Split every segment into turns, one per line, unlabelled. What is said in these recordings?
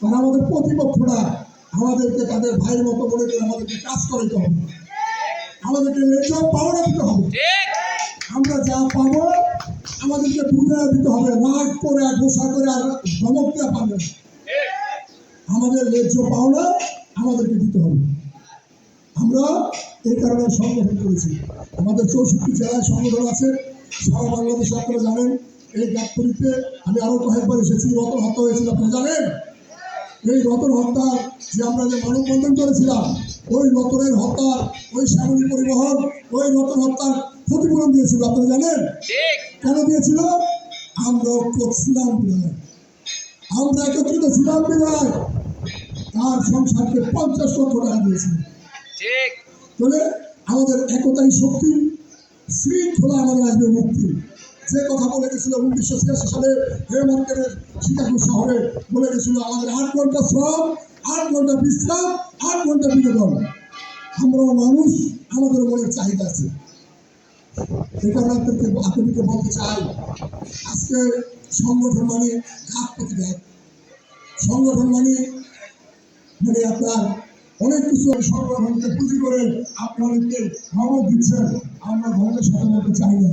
তারা আমাদের প্রতিপক্ষরা আমাদেরকে তাদের ভাইয়ের মতো করে আমাদেরকে কাজ করাইতে হবে। আমাদেরকে এসব পাওনা দিতে হবে। আমরা যা পাবো আমাদেরকে বুঝে দিতে হবে। রাগ করে ঘোষা করে আর ধমক দেওয়া পারবে না। আমাদের ন্যায্য পাওনা আমাদেরকে দিতে হবে। আমরা এই কারণে সংগঠন করেছি। আমাদের চৌষট্টি জেলায় সংগঠন আছে। সারা বাংলাদেশে আপনারা জানেন, এই গাবতলিতে আমি আরও কয়েকবার এসেছি, রতন হত্যা হয়েছিল, আপনারা জানেন? এই রতন হত্যার যে আমরা যে মানববন্ধন করেছিলাম ওই রতনের হত্যার ওই সামরিক পরিবহন ওই রতন হত্যার ক্ষতিপূরণ দিয়েছিল আপনারা জানেন? কেন দিয়েছিল? আমরা করছিলাম আমরা একত্রিত ছিলাম বিধায়। তার সংসারকে পঞ্চাশ লক্ষ টাকা দিয়েছিল। তাহলে আমাদের একতাই শক্তি শৃঙ্খলা আমাদের আসবে মুক্তি। যে কথা বলে গেছিল উনিশশো ছিয়াশি সালে হেমন্তের শিকাগো শহরে বলে গেছিল, আমাদের আট ঘণ্টা শ্রম, আট ঘণ্টা বিশ্রাম, আট ঘণ্টা বিনোদন। আমরাও মানুষ, আমাদের মনের চাহিদা আছে। এটা আপনাদেরকে আপনাদেরকে বলতে চাই, আজকে সংগঠন মানে ঘাত প্রতিঘাত সংগঠন মানে মানে আপনার অনেক কিছু সংগঠনকে পুঁজি করে আপনাদেরকে ধমক দিচ্ছেন, আমরা ধর্মের সাথে বলতে চাই না।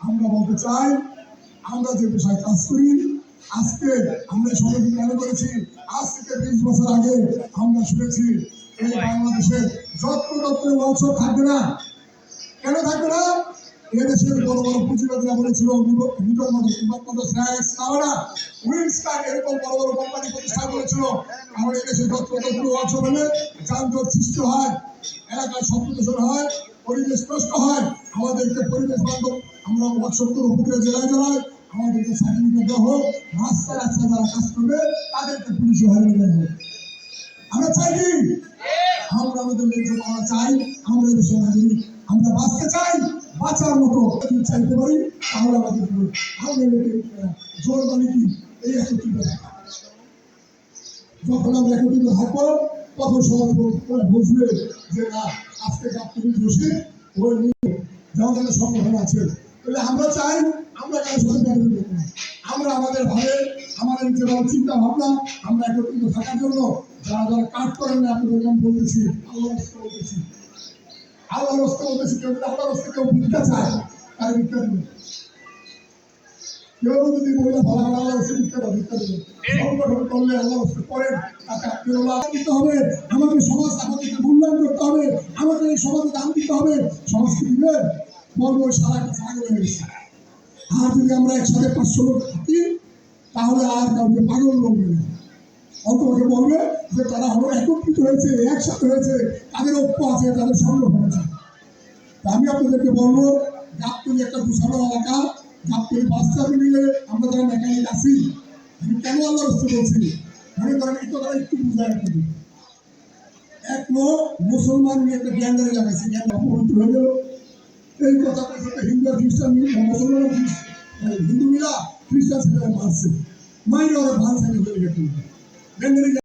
আমরা বলতে চাই, আমরা যে পেশায় কাজ করি, আজকে আমরা সংগঠন কেন করেছি। আজ থেকে বিশ বছর আগে আমরা শুনেছি, এই বাংলাদেশে যত্র তত্র অংশ থাকবে না। কেন থাকবে না? এদেশের বড় বড় পুঁজিবাদীরা বলেছিল এরকম বড় বড় কোম্পানি প্রতিষ্ঠা করেছিল আমাদের দেশে যত্র তত্র অংশ হলে যানজট সৃষ্টি হয়, এলাকায় শব্দ দূষণ হয়, পরিবেশ নষ্ট হয়, আমাদেরকে পরিবেশ বান্ধব আমরা ওয়ার্কশপ উপরে জেলায় জেলায় আমাদেরকে সার্টিফিকেট দেওয়া হোক রাস্তায় রাস্তায় যারা কাজ করবে তাদেরকে পুলিশে হয়ে দেওয়া হোক আমরা চাই কি? আমরা আমাদের ন্যায্য পাওয়া চাই আমরা দেশের নাগরিক আমরা বাঁচতে চাই বাঁচার মতো যদি চাইতে পারি তাহলে আমাদের এটাকে, জোর মানে কি? এই একত্রিত থাকা। যখন আমরা একত্রিত থাকব তখন সমাজ বুঝবে যে না আজকে গাবতলি বসে ওই নিয়ে জনগণের সংগঠন আছে। আমরা চাই আমরা। আমরা আমাদের ভাবে, আমাদের চিন্তা ভাবনা, আমরা একত্রিত থাকার জন্য যারা যারা কাজ করেন না বলতেছি বলতেছি। আমাকে সমাজ মূল্যায়ন করতে হবে আমাকে এই সমাজে দাম দিতে হবে দিবে বলব সারা সারা হয়ে গেছে আর যদি আমরা একসাথে পাঁচশো লোক থাকি, তাহলে আর কাউকে পাগল বলবে না। অন্তকে বলবে যে তারা হলো একত্রিত হয়েছে, একসাথে হয়েছে, তাদের ঐক্য আছে, তাদের আছে তা আমি আপনাদেরকে বলব, গাবতলি একটা দুশালো এলাকা, গাবতলি বাচ্চা মিলে আমরা যারা মেকানিক আছি, আমি কেন আল্লাহ রস্তে বলছি? মনে করেন এই কথাটা একটু বুঝায় রাখতে। এক লোক মুসলমান নিয়ে একটা জ্ঞানদারি লাগাইছে অপবিত্র হয়ে গেল এই কথাটার সাথে হিন্দু খ্রিস্টান মুসলমান মানে হিন্দু মিলা খ্রিস্টান ছেলেরা মারছে মাইরে ওরা গেছে